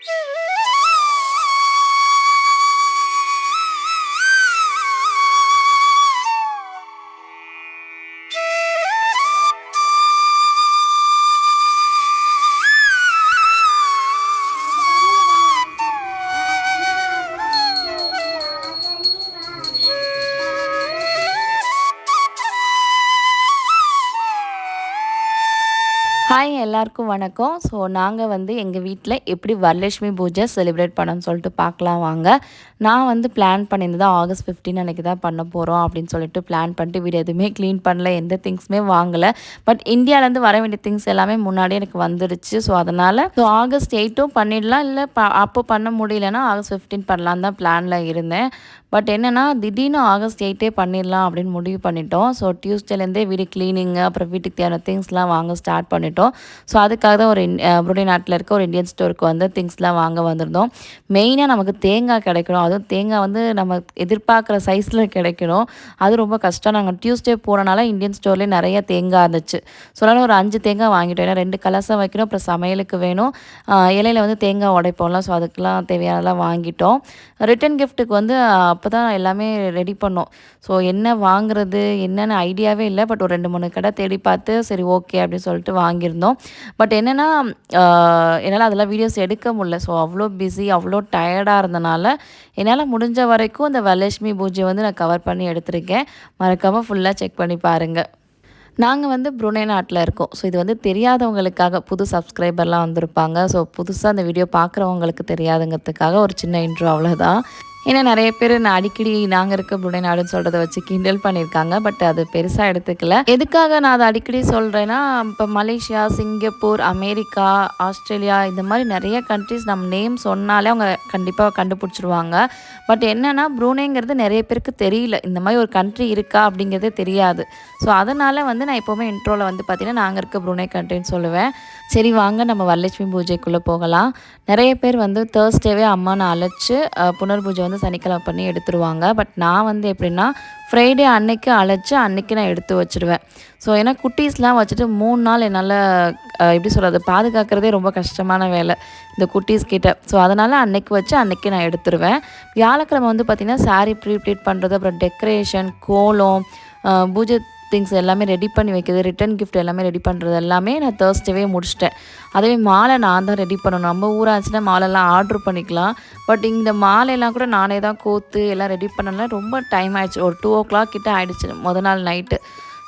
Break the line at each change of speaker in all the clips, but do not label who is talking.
Yeah. Hi எல்லாருக்கும் வணக்கம். So நாங்கள் வந்து எங்கள் வீட்டில் எப்படி வரலட்சுமி பூஜை செலிப்ரேட் பண்ணணும்னு சொல்லிட்டு பார்க்கலாம் வாங்க. நான் வந்து பிளான் பண்ணியிருந்தது ஆகஸ்ட் ஃபிஃப்டீன் அன்றைக்கி தான் பண்ண போகிறோம் அப்படின்னு சொல்லிட்டு பிளான் பண்ணிட்டு வீடு எதுவுமே க்ளீன் பண்ணல எந்த திங்ஸுமே வாங்கலை. பட் இந்தியாவிலேருந்து வர வேண்டிய திங்ஸ் எல்லாமே முன்னாடியே எனக்கு வந்துடுச்சு. ஸோ அதனால் ஸோ ஆகஸ்ட் எயிட்டும் பண்ணிடலாம் இல்லை ப அப்போ பண்ண முடியலன்னா ஆகஸ்ட் ஃபிஃப்டீன் பண்ணலான்னு தான் பிளானில் இருந்தேன். பட் என்னென்னா திடீர்னு ஆகஸ்ட் எயிட்டே பண்ணிடலாம் அப்படின்னு முடிவு பண்ணிட்டோம். ஸோ டியூஸ்டேலேருந்தே வீடு க்ளீனிங்கு அப்புறம் வீட்டுக்கு தேவையான திங்ஸ்லாம் வாங்க ஸ்டார்ட் பண்ணிட்டோம். ஸோ அதுக்காக தான் ஒரு புருடி நாட்டில் இருக்க ஒரு இந்தியன் ஸ்டோருக்கு வந்து திங்ஸ்லாம் வாங்க வந்திருந்தோம். மெயினாக நமக்கு தேங்காய் கிடைக்கணும். அதுவும் தேங்காய் வந்து நம்ம எதிர்பார்க்குற சைஸில் கிடைக்கணும். அது ரொம்ப கஷ்டம். நாங்கள் டியூஸ்டே போனனால இந்தியன் ஸ்டோர்லேயே நிறைய தேங்காய் இருந்துச்சு. ஸோ அதனால் ஒரு அஞ்சு தேங்காய் வாங்கிட்டோம். ஏன்னா ரெண்டு கலசம் வைக்கணும் அப்புறம் சமையலுக்கு வேணும். இலையில் வந்து தேங்காய் உடைப்போம்லாம் ஸோ அதுக்கெலாம் தேவையானதெல்லாம் வாங்கிட்டோம். ரிட்டன் கிஃப்ட்டுக்கு வந்து அப்போ தான் எல்லாமே ரெடி பண்ணோம். ஸோ என்ன வாங்குறது என்னென்ன ஐடியாவே இல்லை. பட் ஒரு ரெண்டு மூணு கடை தேடி பார்த்து சரி ஓகே அப்படின்னு சொல்லிட்டு வாங்கியிருந்தோம். பட் என்னென்னா என்னால் அதெல்லாம் வீடியோஸ் எடுக்க முடியல. ஸோ அவ்வளோ பிஸி அவ்வளோ டயர்டாக இருந்தனால என்னால் முடிஞ்ச வரைக்கும் இந்த வரலட்சுமி பூஜை வந்து நான் கவர் பண்ணி எடுத்திருக்கேன். மறக்காமல் ஃபுல்லாக செக் பண்ணி பாருங்கள் நாங்கள் வந்து புருனே நாட்டில் இருக்கோம். ஸோ இது வந்து தெரியாதவங்களுக்காக புது சப்ஸ்கிரைபர்லாம் வந்திருப்பாங்க. ஸோ புதுசாக அந்த வீடியோ பார்க்குறவங்களுக்கு தெரியாதுங்கிறதுக்காக ஒரு சின்ன இன்ட்ரோ அவ்வளோதான் ஏன்னா நிறைய பேர் நான் அடிக்கடி நாங்கள் இருக்க புடை நாடுன்னு சொல்கிறத வச்சு கிண்டல் பண்ணியிருக்காங்க. பட் அது பெருசாக எடுத்துக்கல. எதுக்காக நான் அதை அடிக்கடி சொல்கிறேன்னா இப்போ மலேசியா சிங்கப்பூர் அமெரிக்கா ஆஸ்திரேலியா இந்த மாதிரி நிறைய கண்ட்ரிஸ் நம்ம நேம் சொன்னாலே அவங்க கண்டிப்பாக கண்டுபிடிச்சிருவாங்க. பட் என்னென்னா ப்ரூனேங்கிறது நிறைய பேருக்கு தெரியல. இந்த மாதிரி ஒரு கண்ட்ரி இருக்கா அப்படிங்கிறதே தெரியாது. ஸோ அதனால் வந்து நான் எப்போவுமே இன்ட்ரோவில் வந்து பார்த்திங்கன்னா நாங்கள் இருக்க ப்ரூனே கண்ட்ரின்னு சொல்லுவேன். சரி வாங்க நம்ம வரலட்சுமி பூஜைக்குள்ளே போகலாம். நிறைய பேர் வந்து தேர்ஸ்டேவே அம்மானை அழைச்சி புனர் பூஜை வந்து சனிக்கிழமை பண்ணி எடுத்துருவாங்க. பட் நான் வந்து எப்படின்னா ஃப்ரைடே அன்னைக்கு அழைச்சி அன்னைக்கு நான் எடுத்து வச்சுடுவேன் ஸோ ஏன்னா குட்டீஸ்லாம் வச்சுட்டு மூணு நாள் என்னால் எப்படி சொல்கிறது பாதுகாக்கிறதே ரொம்ப கஷ்டமான வேலை இந்த குட்டீஸ் கிட்ட. ஸோ அதனால் அன்னைக்கு வச்சு அன்னைக்கு நான் எடுத்துருவேன். வியாழக்கிழமை வந்து பார்த்திங்கன்னா சாரீ ப்ரீப்ளீட் பண்ணுறது அப்புறம் டெக்கரேஷன் கோலம் பூஜை திங்ஸ் எல்லாமே ரெடி பண்ணி வைக்கிறது ரிட்டன் கிஃப்ட் எல்லாமே ரெடி பண்ணுறது எல்லாமே நான் தேர்ஸ்டேவே முடிச்சிட்டேன். அதே மாலை நான் தான் ரெடி பண்ணணும். நம்ம ஊராச்சுன்னா மாலைலாம் ஆர்டர் பண்ணிக்கலாம். பட் இந்த மாலையெல்லாம் கூட நானே தான் கோத்து எல்லாம் ரெடி பண்ணலாம் ரொம்ப டைம் ஆயிடுச்சு. ஒரு டூ ஓ கிளாக் கிட்ட ஆகிடுச்சு முத நாள் நைட்டு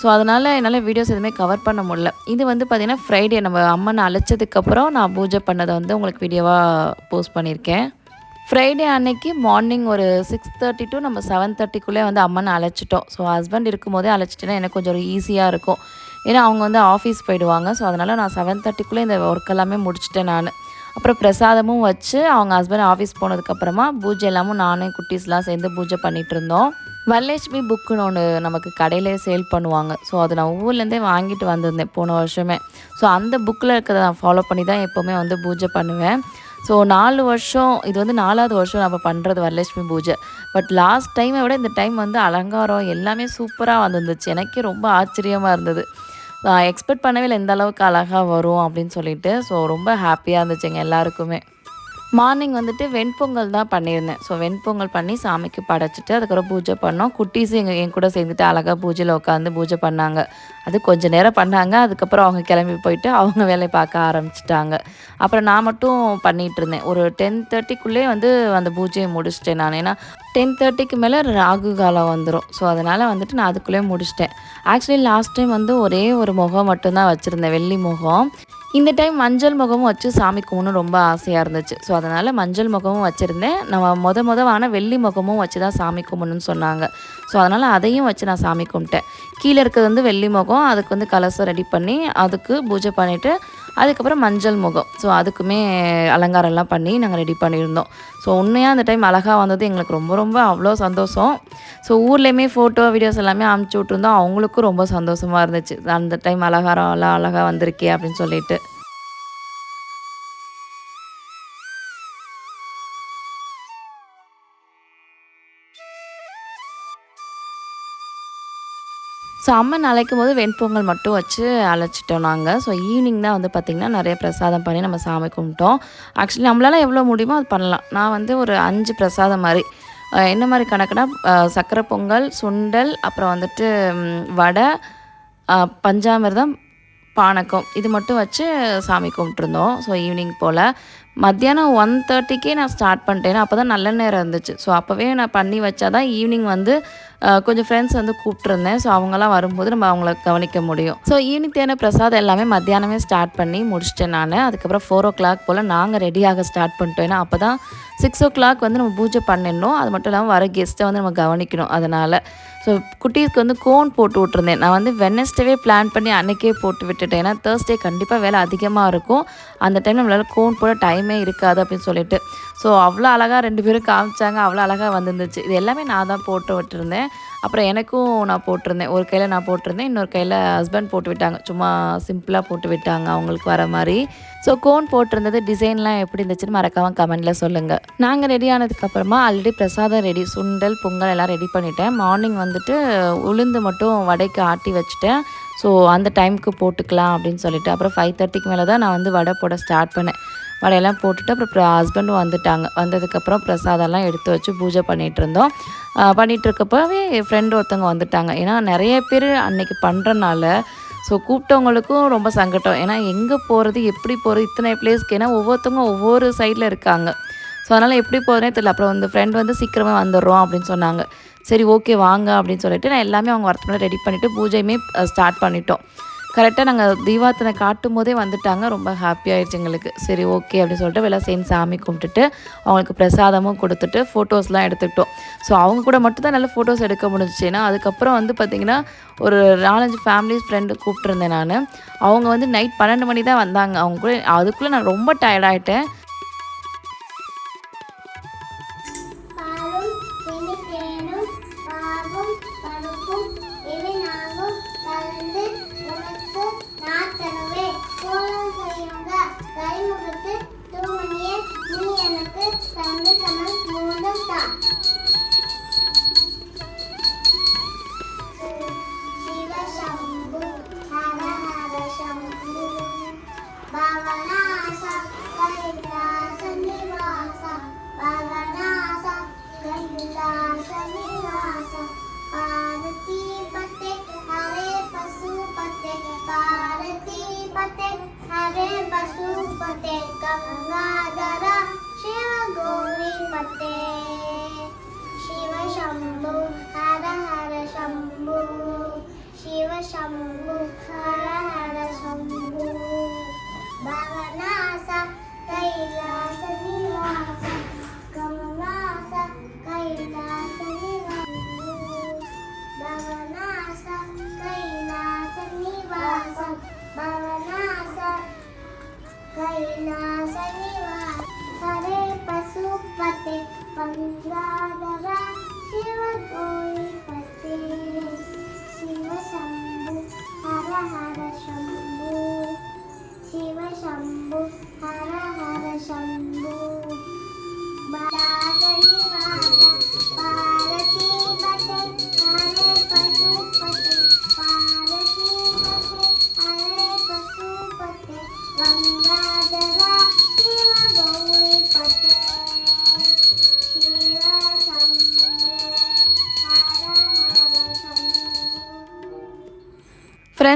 ஸோ அதனால் என்னால் வீடியோஸ் எதுவுமே கவர் பண்ண முடியல. இது வந்து பார்த்திங்கன்னா ஃப்ரைடே நம்ம அம்மனை அழைச்சதுக்கப்புறம் நான் பூஜை பண்ணதை வந்து உங்களுக்கு வீடியோவாக போஸ்ட் பண்ணியிருக்கேன். ஃப்ரைடே அன்னைக்கு மார்னிங் ஒரு சிக்ஸ் தேர்ட்டி டு நம்ம செவன் தேர்ட்டிக்குள்ளே வந்து அம்மனை அழைச்சிட்டோம். ஸோ ஹஸ்பண்ட் இருக்கும்போதே அழைச்சிட்டேன்னா எனக்கு கொஞ்சம் ஈஸியாக இருக்கும். ஏன்னா அவங்க வந்து ஆஃபீஸ் போயிடுவாங்க. ஸோ அதனால் நான் செவன் தேர்ட்டிக்குள்ளே இந்த ஒர்க் எல்லாமே முடிச்சிட்டேன் நான். அப்புறம் பிரசாதமும் வச்சு அவங்க ஹஸ்பண்ட் ஆஃபீஸ் போனதுக்கப்புறமா பூஜை எல்லாமும் நானும் குட்டீஸ்லாம் சேர்ந்து பூஜை பண்ணிகிட்டு இருந்தோம். வரலட்சுமி புக்குன்னு ஒன்று நமக்கு கடையிலே சேல் பண்ணுவாங்க. ஸோ அதை நான் ஊர்லேருந்தே வாங்கிட்டு வந்திருந்தேன் போன வருஷமே. ஸோ அந்த புக்கில் இருக்கிறத நான் ஃபாலோ பண்ணி தான் எப்போவுமே வந்து பூஜை பண்ணுவேன். ஸோ நாலு வருஷம் இது வந்து நாலாவது வருஷம் நம்ம பண்ணுறது வரலட்சுமி பூஜை. பட் லாஸ்ட் டைமை விட இந்த டைம் வந்து அலங்காரம் எல்லாமே சூப்பராக வந்துருந்துச்சு. எனக்கே ரொம்ப ஆச்சரியமாக இருந்தது. நான் எக்ஸ்பெக்ட் பண்ணவே இல்லை எந்த அளவுக்கு அழகாக வரும் அப்படின்னு சொல்லிட்டு. ஸோ ரொம்ப ஹாப்பியாக இருந்துச்சுங்க எல்லாருக்குமே. மார்னிங் வந்துட்டு வெண்பொங்கல் தான் பண்ணியிருந்தேன். ஸோ வெண்பொங்கல் பண்ணி சாமிக்கு படைச்சிட்டு அதுக்கப்புறம் பூஜை பண்ணோம். குட்டீஸும் எங்கள் என் கூட சேர்ந்துட்டு அழகாக பூஜையில் உட்காந்து பூஜை பண்ணாங்க. அது கொஞ்சம் நேரம் பண்ணாங்க. அதுக்கப்புறம் அவங்க கிளம்பி போயிட்டு அவங்க வேலையை பார்க்க ஆரம்பிச்சிட்டாங்க. அப்புறம் நான் மட்டும் பண்ணிகிட்டு இருந்தேன் ஒரு டென் தேர்ட்டிக்குள்ளே வந்து அந்த பூஜையை முடிச்சிட்டேன் நான். ஏன்னா டென் தேர்ட்டிக்கு மேலே ராகு காலம் வந்துடும் ஸோ அதனால் வந்துட்டு நான் அதுக்குள்ளேயே முடிச்சிட்டேன். ஆக்சுவலி லாஸ்ட் டைம் வந்து ஒரே ஒரு முகம் மட்டும்தான் வச்சுருந்தேன். வெள்ளி முகம். இந்த டைம் மஞ்சள் முகமும் வச்சு சாமி கும்பிடணும் ரொம்ப ஆசையாக இருந்துச்சு. ஸோ அதனால் மஞ்சள் முகமும் வச்சுருந்தேன். நம்ம மொத மொதவான வெள்ளி முகமும் வச்சு தான் சாமி கும்பிடணும்னு சொன்னாங்க. ஸோ அதனால் அதையும் வச்சு நான் சாமி கும்பிட்டேன். கீழே இருக்கிறது வந்து வெள்ளி முகம். அதுக்கு வந்து கலசம் ரெடி பண்ணி அதுக்கு பூஜை பண்ணிவிட்டு அதுக்கப்புறம் மஞ்சள் முகம். ஸோ அதுக்குமே அலங்காரம்லாம் பண்ணி நாங்கள் ரெடி பண்ணியிருந்தோம். ஸோ உண்மையாக அந்த டைம் அழகாக வந்தது. எங்களுக்கு ரொம்ப ரொம்ப அவ்வளோ சந்தோஷம். ஸோ ஊர்லேயுமே ஃபோட்டோ வீடியோஸ் எல்லாமே அமுச்சு விட்ருந்தோம் அவங்களுக்கும் ரொம்ப சந்தோஷமாக இருந்துச்சு. அந்த டைம் அலங்காரம் எல்லாம் அழகாக வந்திருக்கே அப்படின்னு சொல்லிட்டு. ஸோ அம்மன் அழைக்கும் போது வெண்பொங்கல் மட்டும் வச்சு அழைச்சிட்டோம் நாங்கள் ஸோ ஈவினிங் தான் வந்து பார்த்திங்கன்னா நிறைய பிரசாதம் பண்ணி நம்ம சாமி கும்பிட்டோம். ஆக்சுவலி நம்மளால் எவ்வளோ முடியுமோ அது பண்ணலாம். நான் வந்து ஒரு அஞ்சு பிரசாதம் மாதிரி. என்ன மாதிரி கணக்குனா சக்கரை பொங்கல் சுண்டல் அப்புறம் வந்துட்டு வடை பஞ்சாமிர்தம் பானகம் இது மட்டும் வச்சு சாமி கும்பிட்ருந்தோம் ஸோ ஈவினிங் போல். மத்தியானம் ஒன் தேர்ட்டிக்கே நான் ஸ்டார்ட் பண்ணிட்டேன். அப்போ தான் நல்ல நேரம் இருந்துச்சு. ஸோ அப்போவே நான் பண்ணி வச்சா தான் ஈவினிங் வந்து கொஞ்சம் ஃப்ரெண்ட்ஸ் வந்து கூப்பிட்ருந்தேன் ஸோ அவங்களாம் வரும்போது நம்ம அவங்கள கவனிக்க முடியும். ஸோ ஈவினிங் தேன பிரசாதம் எல்லாமே மத்தியானமே ஸ்டார்ட் பண்ணி முடிச்சிட்டேன் நான். அதுக்கப்புறம் ஃபோர் ஓ கிளாக் போல் நாங்கள் ரெடியாக ஸ்டார்ட் பண்ணிட்டோம். ஏன்னா அப்போ தான் சிக்ஸ் ஓ கிளாக் வந்து நம்ம பூஜை பண்ணிடணும். அது மட்டும் இல்லாமல் வர கெஸ்ட்டை வந்து நம்ம கவனிக்கணும் அதனால். ஸோ குட்டீஸ்க்கு வந்து கோன் போட்டு விட்ருந்தேன் நான் வந்து வெனஸ்டேவே பிளான் பண்ணி அன்றைக்கே போட்டு விட்டுட்டேன். ஏன்னா தேர்ஸ்டே கண்டிப்பாக வேலை அதிகமாக இருக்கும். அந்த டைம் நம்மளால் கோன் போட டைமே இருக்காது அப்படின்னு சொல்லிட்டு. ஸோ அவ்வளோ அழகாக ரெண்டு பேரும் காமிச்சாங்க. அவ்வளோ அழகாக வந்துருந்துச்சு. இது எல்லாமே நான் தான் போட்டு விட்டுருந்தேன். அப்புறம் எனக்கும் நான் போட்டிருந்தேன். ஒரு கையில் நான் போட்டிருந்தேன் இன்னொரு கையில் ஹஸ்பண்ட் போட்டு விட்டாங்க. சும்மா சிம்பிளாக போட்டு விட்டாங்க அவங்களுக்கு வர மாதிரி. ஸோ கோன் போட்டிருந்தது. டிசைன்லாம் எப்படி இருந்துச்சுன்னு மறக்காம கமெண்டில் சொல்லுங்கள் நாங்கள் ரெடி ஆனதுக்கப்புறமா ஆல்ரெடி பிரசாதம் ரெடி சுண்டல் பொங்கல் எல்லாம் ரெடி பண்ணிட்டேன். மார்னிங் வந்துட்டு உளுந்து மட்டும் வடைக்கு ஆட்டி வச்சுட்டேன். ஸோ அந்த டைமுக்கு போட்டுக்கலாம் அப்படின்னு சொல்லிட்டு. அப்புறம் ஃபைவ் தேர்ட்டிக்கு மேலே தான் நான் வந்து வடை போட ஸ்டார்ட் பண்ணேன். வலையெல்லாம் போட்டுட்டு அப்புறம் ஹஸ்பண்டும் வந்துட்டாங்க. வந்ததுக்கப்புறம் பிரசாதம்லாம் எடுத்து வச்சு பூஜை பண்ணிகிட்டு இருந்தோம். பண்ணிகிட்டு இருக்கப்பவே என் ஃப்ரெண்டு ஒருத்தவங்க வந்துட்டாங்க. ஏன்னா நிறைய பேர் அன்னைக்கு பண்ணுறனால ஸோ கூப்பிட்டவங்களுக்கும் ரொம்ப சங்கடம். ஏன்னா எங்கே போகிறது எப்படி போகிறது இத்தனை பிளேஸ்க்கு ஏன்னா ஒவ்வொருத்தவங்க ஒவ்வொரு சைடில் இருக்காங்க. ஸோ அதனால் எப்படி போகிறதுனே தெரியல. அப்புறம் வந்து ஃப்ரெண்ட் வந்து சீக்கிரமாக வந்துடுறோம் அப்படின்னு சொன்னாங்க. சரி ஓகே வாங்க அப்படின்னு சொல்லிட்டு நான் எல்லாமே அவங்க வரத்துக்குள்ளே ரெடி பண்ணிவிட்டு பூஜையுமே ஸ்டார்ட் பண்ணிட்டோம். கரெக்டாக நாங்கள் தீபாத்தனை காட்டும் போதே வந்துட்டாங்க. ரொம்ப ஹாப்பி ஆயிடுச்சு எங்களுக்கு. சரி ஓகே அப்படின்னு சொல்லிட்டு எல்லாம் சேர்ந்து சாமி கும்பிட்டுட்டு அவங்களுக்கு பிரசாதமும் கொடுத்துட்டு ஃபோட்டோஸ்லாம் எடுத்துக்கிட்டோம். ஸோ அவங்க கூட மட்டும்தான் நல்ல ஃபோட்டோஸ் எடுக்க முடிஞ்சிச்சு. ஏன்னா அதுக்கப்புறம் வந்து பார்த்திங்கன்னா ஒரு நாலஞ்சு ஃபேமிலிஸ் ஃப்ரெண்டு கூப்பிட்டுருந்தேன் நான். அவங்க வந்து நைட் பன்னெண்டு மணி தான் வந்தாங்க. அவங்க கூட அதுக்குள்ளே நான் ரொம்ப டயர்டாயிட்டேன்
கோலம் செய்யுங்க தூமணியே நீ எனக்கு தந்து தமிழ் மூலம் தான் சிவ ஹர ஹர சம்பு. பவனாச கைலாச நிவாச பவனாச கைலாச நிவாச பார்வதி ವಾಸುಪತೆ ಗಂಗಾಧರ ಶಿವ ಗೋವಿಪತೆ ಶಿವ ಶಂಭು ಹರ ಹರ ಶಂಭು ಶಿವ ಶಂಭು ಹರ ಹರ பங்காதவ சிவகோயில் பத்தேரு சிவசம்பு ஹர ஹர சம்பு சிவசம்பு ஹர ஹர சம்பு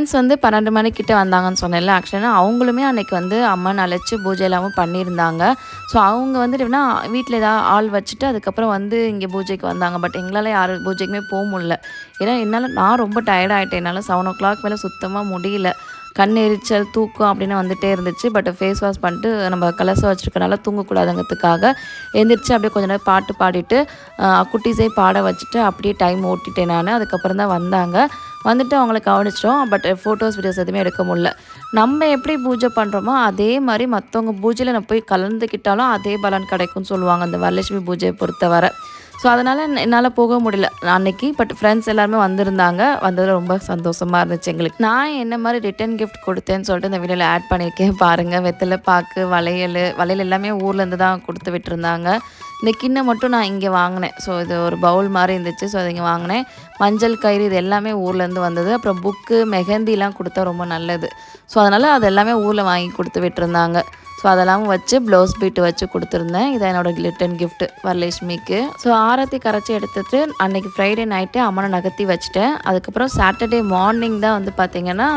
ஃப்ரெண்ட்ஸ் வந்து பன்னெண்டு மணிக்கிட்ட வந்தாங்கன்னு சொன்னேன்ல ஆக்சுவலாக அவங்களுமே அன்னைக்கு வந்து அம்மன் அழைச்சி பூஜை எல்லாமும் பண்ணியிருந்தாங்க. ஸோ அவங்க வந்துட்டு எப்படின்னா வீட்டில் ஏதாவது ஆள் வச்சுட்டு அதுக்கப்புறம் வந்து இங்கே பூஜைக்கு வந்தாங்க. பட் எங்களால் யார் பூஜைக்குமே போக முடியல. ஏன்னா என்னால் நான் ரொம்ப டயர்ட் ஆகிட்டேன் என்னால் செவன் ஓ கிளாக் மேலே சுத்தமாக முடியல. கண் எரிச்சல் தூக்கம் அப்படின்னு வந்துகிட்டே இருந்துச்சு. பட் ஃபேஸ் வாஷ் பண்ணிட்டு நம்ம கலசம் வச்சுருக்கனால தூங்கக்கூடாதுங்கிறதுக்காக எழுந்திரிச்சு அப்படியே கொஞ்ச நேரம் பாட்டு பாடிட்டு குட்டீஸே பாட வச்சுட்டு அப்படியே டைம் ஓட்டிட்டேன் நான். அதுக்கப்புறம் தான் வந்தாங்க. வந்துட்டு அவங்கள கவனிச்சிட்டோம் பட் ஃபோட்டோஸ் வீடியோஸ் எதுவுமே எடுக்க முடியல. நம்ம எப்படி பூஜை பண்ணுறோமோ அதே மாதிரி மற்றவங்க பூஜையில் நம்ம போய் கலந்துக்கிட்டாலும் அதே பலன் கிடைக்கும்னு சொல்லுவாங்க அந்த வரலட்சுமி பூஜையை பொறுத்தவரை. ஸோ அதனால் என்னால் போக முடியல. அன்னைக்கு பட் ஃப்ரெண்ட்ஸ் எல்லாருமே வந்திருந்தாங்க. வந்ததில் ரொம்ப சந்தோஷமாக இருந்துச்சு எங்களுக்கு. நான் என்ன மாதிரி ரிட்டன் கிஃப்ட் கொடுத்தேன்னு சொல்லிட்டு இந்த வீடியோவில் ஆட் பண்ணியிருக்கேன். பாருங்கள் வெத்தலை பாக்கு வளையல் வளையல் எல்லாமே ஊர்லேருந்து தான் கொடுத்து விட்டுருந்தாங்க. இந்த கிண்ணை மட்டும் நான் இங்கே வாங்கினேன். ஸோ இது ஒரு பவுல் மாதிரி இருந்துச்சு. ஸோ அதை இங்கே வாங்கினேன். மஞ்சள் கயிறு இது எல்லாமே ஊர்லேருந்து வந்தது. அப்புறம் புக்கு மெஹந்திலாம் கொடுத்தா ரொம்ப நல்லது. ஸோ அதனால் அது எல்லாமே ஊரில் வாங்கி கொடுத்து விட்டுருந்தாங்க. ஸோ அதெல்லாம் வச்சு ப்ளவுஸ் பீட்டு வச்சு கொடுத்துருந்தேன். இதான் என்னோட ரிட்டன் கிஃப்ட்டு வரலட்சுமிக்கு. ஸோ ஆரத்தி கரைச்சி எடுத்துட்டு அன்றைக்கி ஃப்ரைடே நைட்டு அம்மனை நகர்த்தி வச்சுட்டேன். அதுக்கப்புறம் சாட்டர்டே மார்னிங் தான் வந்து பார்த்திங்கன்னா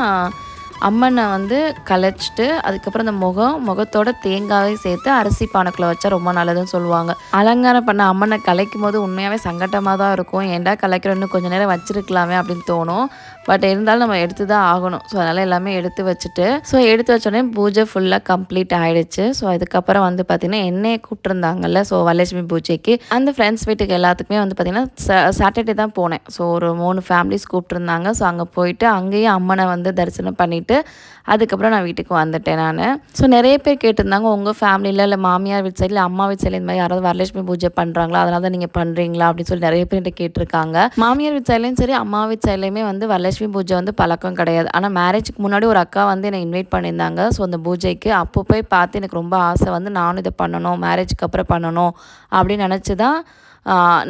அம்மனை வந்து கலைச்சிட்டு அதுக்கப்புறம் இந்த முகம் முகத்தோட தேங்காயை சேர்த்து அரிசி பானைக்குள்ள வச்சா ரொம்ப நல்லதுன்னு சொல்லுவாங்க. அலங்காரம் பண்ண அம்மனை கலைக்கும் போது உண்மையாகவே சங்கட்டமாக தான் இருக்கும். ஏன்டா கலைக்கிறோன்னு கொஞ்சம் நேரம் வச்சிருக்கலாமே அப்படின்னு தோணும். பட் இருந்தாலும் நம்ம எடுத்து தான் ஆகணும். ஸோ அதனால் எல்லாமே எடுத்து வச்சுட்டு ஸோ எடுத்து வச்சோடனே பூஜை ஃபுல்லாக கம்ப்ளீட் ஆகிடுச்சு ஸோ அதுக்கப்புறம் வந்து பார்த்திங்கன்னா என்னையை கூப்பிட்டுருந்தாங்கல்ல ஸோ வரலட்சுமி பூஜைக்கு. அந்த ஃப்ரெண்ட்ஸ் வீட்டுக்கு எல்லாத்துக்குமே வந்து பார்த்திங்கன்னா சாட்டர்டே தான் போனேன். ஸோ ஒரு மூணு ஃபேமிலிஸ் கூப்பிட்டுருந்தாங்க. ஸோ அங்கே போயிட்டு அங்கேயும் அம்மனை வந்து தரிசனம் பண்ணிவிட்டு அதுக்கப்புறம் நான் வீட்டுக்கு வந்துட்டேன் நான். ஸோ நிறைய பேர் கேட்டிருந்தாங்க உங்கள் ஃபேமிலியில் இல்லை மாமியார் வீட்டு சைடில் அம்மா வீட்டு சைடில் இந்த மாதிரி யாராவது வரலட்சுமி பூஜை பண்ணுறாங்களா அதனால தான் நீங்கள் பண்ணுறீங்களா அப்படின்னு சொல்லி நிறைய பேர் கேட்டிருக்காங்க. மாமியார் வீட்டு சைட்லேயும் சரி அம்மா வீட்டு சைட்லேயுமே வந்து வரலட்சுமி பூஜை வந்து பழக்கம் கிடையாது. ஆனால் மேரேஜுக்கு முன்னாடி ஒரு அக்கா வந்து என்னை இன்வைட் பண்ணியிருந்தாங்க. ஸோ அந்த பூஜைக்கு அப்போ போய் பார்த்து எனக்கு ரொம்ப ஆசை வந்து நானும் இதை பண்ணணும் மேரேஜுக்கு அப்புறம் பண்ணணும் அப்படின்னு நினச்சி தான்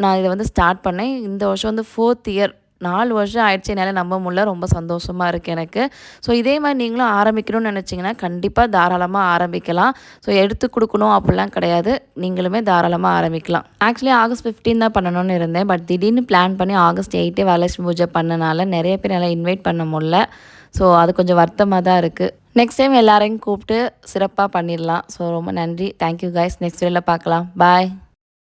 நான் இதை வந்து ஸ்டார்ட் பண்ணேன். இந்த வருஷம் வந்து ஃபோர்த் இயர் நாலு வருஷம் ஆயிடுச்சு என்னால் நம்ப முடியல. ரொம்ப சந்தோஷமாக இருக்குது எனக்கு. ஸோ இதே மாதிரி நீங்களும் ஆரம்பிக்கணும்னு நினச்சிங்கன்னா கண்டிப்பாக தாராளமாக ஆரம்பிக்கலாம். ஸோ எடுத்து கொடுக்கணும் அப்படிலாம் கிடையாது. நீங்களுமே தாராளமாக ஆரம்பிக்கலாம். ஆக்சுவலி ஆகஸ்ட் 15 தான் பண்ணணும்னு இருந்தேன். பட் திடீர்னு பிளான் பண்ணி ஆகஸ்ட் எயிட்டே வரலட்சுமி பூஜை பண்ணனால நிறைய பேர் என்னால் இன்வைட் பண்ண முடியல. ஸோ அது கொஞ்சம் வருத்தமாக தான் இருக்குது நெக்ஸ்ட் டைம் எல்லாரையும் கூப்பிட்டு சிறப்பாக பண்ணிடலாம். ஸோ ரொம்ப நன்றி. தேங்க்யூ கைஸ் நெக்ஸ்ட் வீடியோவில் பார்க்கலாம். பாய்